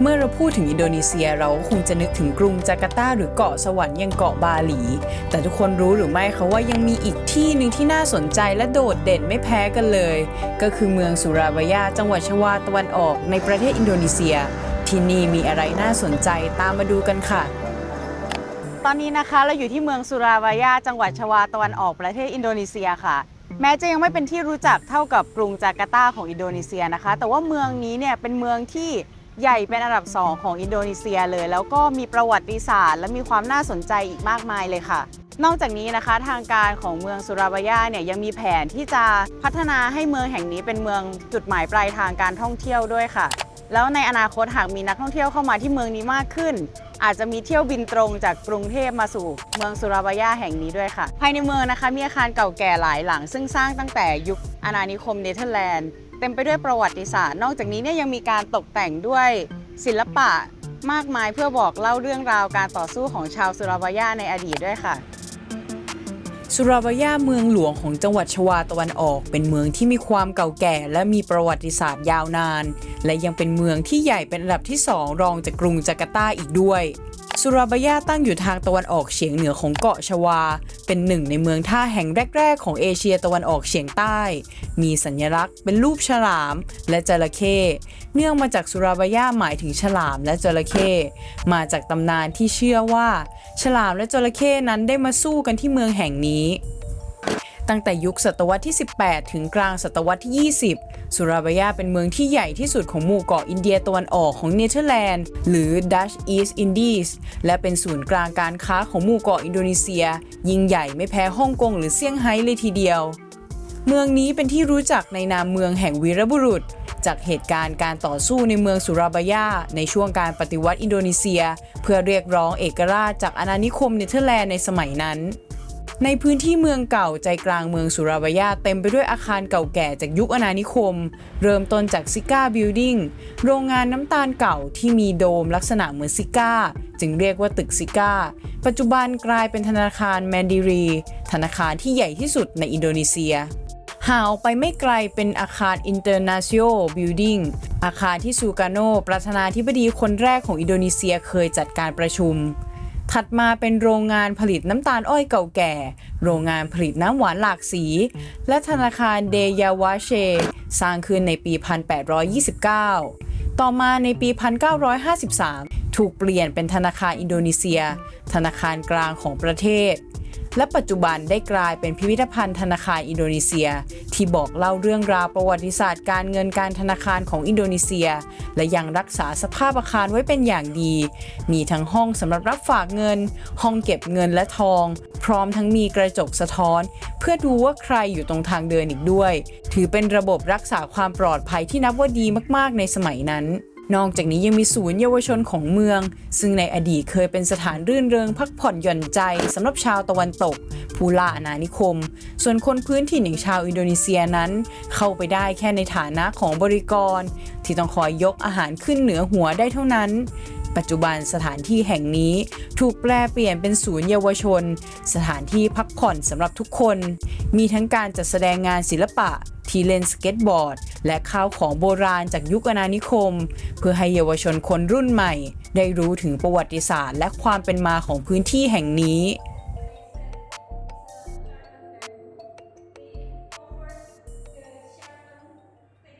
เมื่อเราพูดถึงอินโดนีเซียเราก็คงจะนึกถึงกรุงจาการ์ตา หรือเกาะสวรรค์อย่างเกาะบาหลี แต่ทุกคนรู้หรือไม่คะว่ายังมีอีกที่หนึ่งที่น่าสนใจและโดดเด่นไม่แพ้กันเลย ก็คือเมืองสุราบายาจังหวัดชวาตะวันออกในประเทศอินโดนีเซีย ที่นี่มีอะไรน่าสนใจตามมาดูกันค่ะตอนนี้นะคะเราอยู่ที่เมืองสุราบายาจังหวัดชวาตะวันออกประเทศอินโดนีเซียค่ะ แม้จะยังไม่เป็นที่รู้จักเท่ากับกรุงจาการ์ตาของอินโดนีเซียนะคะ แต่ว่าเมืองนี้เนี่ยเป็นเมืองที่ ใหญ่เป็นอันดับสองของอินโดนีเซียเลย แล้วก็มีประวัติศาสตร์ และมีความน่าสนใจอีกมากมายเลยค่ะ นอกจากนี้นะคะทางการของเมืองสุราบายาเนี่ยยังมีแผนที่จะพัฒนาให้เมืองแห่งนี้เป็นเมืองจุดหมายปลายทางการท่องเที่ยวด้วยค่ะ แล้วในอนาคตหากมีนักท่องเที่ยวเข้ามาที่เมืองนี้มากขึ้น อาจจะมีเที่ยวบินตรงจากกรุงเทพมาสู่เมืองสุราบายาแห่งนี้ด้วยค่ะ ภายในเมืองนะคะมีอาคารเก่าแก่หลายหลัง ซึ่งสร้างตั้งแต่ยุคอาณานิคมเนเธอร์แลนด์ เต็มไปด้วยประวัติศาสตร์ นอกจากนี้เนี่ยยังมีการตกแต่งด้วยศิลปะมากมายเพื่อบอกเล่าเรื่องราวการต่อสู้ของชาวสุราบายาในอดีตด้วยค่ะ สุราบายาเมืองหลวงของจังหวัดชวาตะวันออก เป็นเมืองที่มีความเก่าแก่และมีประวัติศาสตร์ยาวนาน และยังเป็นเมืองที่ใหญ่เป็นอันดับที่สองรองจากกรุงจาการ์ตาอีกด้วย สุราบายาตั้งอยู่ทางตะวันออกเฉียงเหนือของเกาะชวา เป็นหนึ่งในเมืองท่าแห่งแรก ๆ ของเอเชียตะวันออกเฉียงใต้ มีสัญลักษณ์เป็นรูปฉลามและจระเข้เนื่องมาจากสุราบายาหมายถึงฉลามและจระเข้มาจากตำนานที่เชื่อว่า ฉลามและจระเข้นั้นได้มาสู้กันที่เมืองแห่งนี้ตั้งแต่ยุคศตวรรษที่ 18 ถึงกลางศตวรรษที่20 สุราบายาเป็นเมืองที่ใหญ่ที่สุดของหมู่เกาะอินเดียตะวันออกของเนเธอร์แลนด์ หรือ Dutch East Indies และเป็นศูนย์กลางการค้าของหมู่เกาะอินโดนีเซีย ยิ่งใหญ่ไม่แพ้ฮ่องกงหรือเซี่ยงไฮ้เลยทีเดียว เมืองนี้เป็นที่รู้จักในนามเมืองแห่งวีรบุรุษ จากเหตุการณ์การต่อสู้ในเมืองสุราบายาในช่วงการปฏิวัติอินโดนีเซีย เพื่อเรียกร้องเอกราชจากอาณานิคมเนเธอร์แลนด์ในสมัยนั้น ในพื้นที่เมืองเก่าใจกลางเมืองสุราบายาเต็มไปด้วยอาคารเก่าแก่จากยุคอาณานิคม เริ่มต้นจากซิก้าบิลดิ้งโรงงานน้ำตาลเก่าที่มีโดมลักษณะเหมือนซิก้า จึงเรียกว่าตึกซิก้า ปัจจุบันกลายเป็นธนาคารแมนดิรี ธนาคารที่ใหญ่ที่สุดในอินโดนีเซียห่างออกไปไม่ไกลเป็นอาคาร International Building อาคารที่ซูการโนประธานาธิบดีคนแรกของอินโดนีเซียเคยจัดการประชุม ถัดมาเป็นโรงงานผลิตน้ำตาลอ้อยเก่าแก่ โรงงานผลิตน้ำหวานหลากสี และธนาคารเดยาวาเช สร้างขึ้นในปี 1829 ต่อมาในปี 1953 ถูกเปลี่ยนเป็นธนาคารอินโดนีเซีย ธนาคารกลางของประเทศ และปัจจุบันได้กลายเป็นพิพิธภัณฑ์ธนาคารอินโดนีเซีย ที่บอกเล่าเรื่องราวประวัติศาสตร์การเงินการธนาคารของอินโดนีเซีย และยังรักษาสภาพอาคารไว้เป็นอย่างดี มีทั้งห้องสำหรับรับฝากเงิน ห้องเก็บเงินและทอง พร้อมทั้งมีกระจกสะท้อน เพื่อดูว่าใครอยู่ตรงทางเดินอีกด้วย ถือเป็นระบบรักษาความปลอดภัยที่นับว่าดีมาก ๆ ในสมัยนั้น นอกจากนี้ยังมีศูนย์เยาวชนของเมือง ซึ่งในอดีตเคยเป็นสถานรื่นเริงพักผ่อนหย่อนใจสำหรับชาวตะวันตกผู้ล่าอาณานิคม ส่วนคนพื้นถิ่นอย่างชาวอินโดนีเซียนั้น เข้าไปได้แค่ในฐานะของบริกร ที่ต้องคอยยกอาหารขึ้นเหนือหัวได้เท่านั้นปัจจุบันสถานที่แห่งนี้ถูกแปลเปลี่ยนเป็นศูนย์เยาวชน สถานที่พักผ่อนสำหรับทุกคน มีทั้งการจัดแสดงงานศิลปะ ที่เล่นสเก็ตบอร์ด และข้าวของโบราณจากยุคอาณานิคม เพื่อให้เยาวชนคนรุ่นใหม่ ได้รู้ถึงประวัติศาสตร์ และความเป็นมาของพื้นที่แห่งนี้